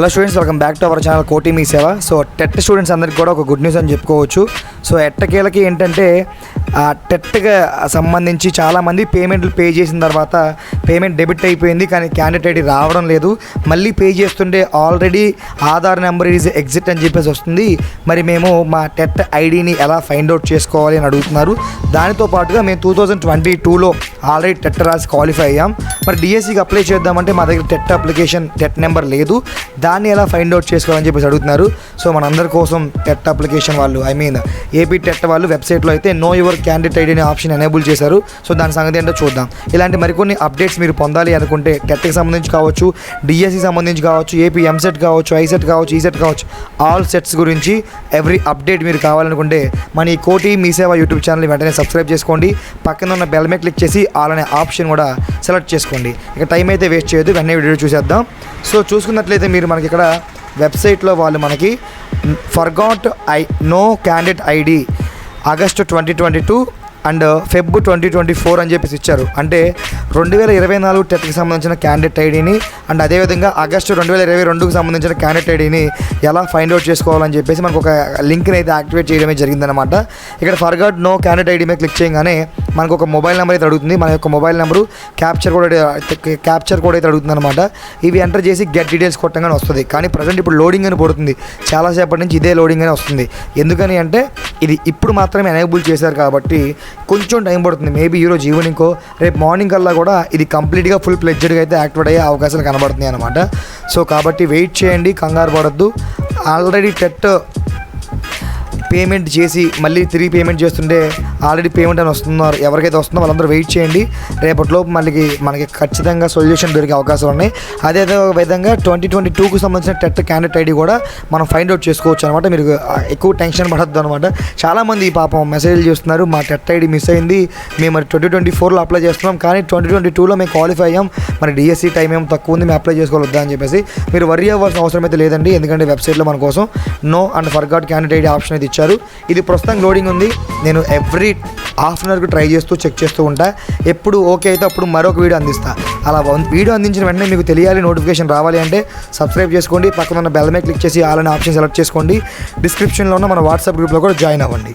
Hello students welcome back to our channel కోటి మీ సేవ సో టెట్ స్టూడెంట్స్ అందరికి కూడా ఒక గుడ్ న్యూస్ అని చెప్పుకోవచ్చు. సో ఎట్టకేలకి ఏంటంటే టెట్గా సంబంధించి చాలామంది పేమెంట్లు పే చేసిన తర్వాత పేమెంట్ డెబిట్ అయిపోయింది కానీ క్యాండిడేట్ ఐడి రావడం లేదు. మళ్ళీ పే చేస్తుంటే already Aadhaar number is exit అని చెప్పేసి వస్తుంది. మరి మేము మా టెట్ ఐడిని ఎలా ఫైండ్ అవుట్ చేసుకోవాలి అని అడుగుతున్నారు. దానితో పాటుగా మేము టూ థౌజండ్ ట్వంటీ టూలో ఆల్రెడీ టెట్ రాసి క్వాలిఫై అయ్యాం. మరి డిఎస్సికి అప్లై చేద్దామంటే మా దగ్గర టెట్ అప్లికేషన్ టెట్ నెంబర్ లేదు. దాన్ని ఎలా ఫైండ్ అవుట్ చేసుకోవాలని చెప్పేసి అడుగుతున్నారు. సో మనందరి కోసం టెట్ అప్లికేషన్ వాళ్ళు ఐ మీన్ ఏపీ టెట్ వాళ్ళు వెబ్సైట్లో అయితే నో యువర్ క్యాండిడేట్ ఐడి అనే ఆప్షన్ ఎనేబుల్ చేశారు. సో దాని సంగతి ఏంటో చూద్దాం. ఇలాంటి మరికొన్ని అప్డేట్స్ మీరు పొందాలి అనుకుంటే టెట్కి సంబంధించి కావచ్చు డిఎస్సి సంబంధించి కావచ్చు ఏపీ ఎంసెట్ కావచ్చు ఐసెట్ కావచ్చు ఈసెట్ కావచ్చు ఆల్ సెట్స్ గురించి ఎవ్రీ అప్డేట్ మీరు కావాలనుకుంటే మన ఈ కోటి మీ సేవ యూట్యూబ్ ఛానల్ వెంటనే సబ్స్క్రైబ్ చేసుకోండి. పక్కన ఉన్న బెల్ మీద క్లిక్ చేసి ఆల్ అనే ఆప్షన్ కూడా సెలెక్ట్ చేసుకోండి. ఇక టైం అయితే వేస్ట్ చేయొద్దు వెంటనే వీడియో చూసేద్దాం. సో చూసుకున్నట్లయితే మీరు మనకి ఇక్కడ వెబ్సైట్లో వాళ్ళు మనకి forgot I know candidate ID August twenty twenty two and Feb twenty twenty four అని చెప్పేసి ఇచ్చారు. అంటే రెండు వేల ఇరవై నాలుగు టెట్కి సంబంధించిన క్యాండిడేట్ ఐడిని అండ్ అదేవిధంగా ఆగస్టు రెండు వేల ఇరవై రెండుకి సంబంధించిన క్యాండిడేట్ ఐడిని ఎలా ఫైండ్ అవుట్ చేసుకోవాలని చెప్పేసి మనకు ఒక లింక్ని అయితే యాక్టివేట్ చేయడమే జరిగిందనమాట ఇక్కడ ఫర్గాట్ నో క్యాండిడేట్ ఐడి మీద క్లిక్ చేయగానే మనకు ఒక మొబైల్ నెంబర్ అయితే అడుగుతుంది. మన యొక్క mobile number capture code capture code అయితే అడుగుతుంది అనమాట ఇవి ఎంటర్ చేసి గెట్ డీటెయిల్స్ కొట్టంగానే వస్తుంది. కానీ ప్రజెంట్ ఇప్పుడు లోడింగ్ అని పడుతుంది. చాలాసేపటి నుంచి ఇదే లోడింగ్ అని వస్తుంది. ఎందుకని అంటే ఇది ఇప్పుడు మాత్రమే ఎనేబుల్ చేశారు కాబట్టి కొంచెం టైం పడుతుంది. మేబీ ఈరోజు ఈవినింగ్కో రేపు మార్నింగ్ కల్లా కూడా ఇది కంప్లీట్గా ఫుల్ ప్లెడ్జెడ్గా అయితే యాక్టివేట్ అయ్యే అవకాశాలు కనబడుతున్నాయి అనమాట సో కాబట్టి వెయిట్ చేయండి కంగారు పడద్దు. ఆల్రెడీ టెట్ పేమెంట్ చేసి మళ్ళీ తిరిగి పేమెంట్ చేస్తుంటే ఆల్రెడీ పేమెంట్ అని వస్తున్నారు. ఎవరికైతే వస్తుందో వాళ్ళందరూ వెయిట్ చేయండి. రేపటిలోపు మళ్ళీ మనకి ఖచ్చితంగా సొల్యూషన్ దొరికే అవకాశాలు ఉన్నాయి. అదే విధంగా ట్వంటీ ట్వంటీ టూకు సంబంధించిన టెట్ క్యాండిడేట్ ఐడి కూడా మనం ఫైండ్ అవుట్ చేసుకోవచ్చు అనమాట మీరు ఎక్కువ టెన్షన్ పడద్దు అనమాట చాలామంది పాపం మెసేజ్లు చేస్తున్నారు. మా టెట్ ఐడి మిస్ అయింది. మేము మరి ట్వంటీ ట్వంటీ ఫోర్లో అప్లై చేస్తున్నాం. కానీ ట్వంటీ ట్వంటీ టూలో మేము క్వాలిఫై అయ్యాం. మరి డిఎస్సీ టైం ఏం తక్కువ ఉంది. మేము అప్లై చేసుకోవద్దా అని చెప్పేసి మీరు వరి అవ్వాల్సిన అవసరం అయితే లేదండి. ఎందుకంటే వెబ్సైట్లో మన కోసం know and forgot candidate ID option అయితే ఇచ్చారు. ఇది ప్రస్తుతం లోడింగ్ ఉంది. నేను ఎవ్రీ హాఫ్ అన్ అవర్కి ట్రై చేస్తూ చెక్ చేస్తూ ఉంటా. ఎప్పుడు ఓకే అయితే అప్పుడు మరొక వీడియో అందిస్తా. అలా వీడియో అందించిన వెంటనే మీకు తెలియాలి నోటిఫికేషన్ రావాలి అంటే సబ్స్క్రైబ్ చేసుకోండి. పక్కన ఉన్న బెల్ మీద క్లిక్ చేసి ఆల్ అనే ఆప్షన్ సెలెక్ట్ చేసుకోండి. డిస్క్రిప్షన్లో ఉన్న మన వాట్సాప్ గ్రూప్లో కూడా జాయిన్ అవ్వండి.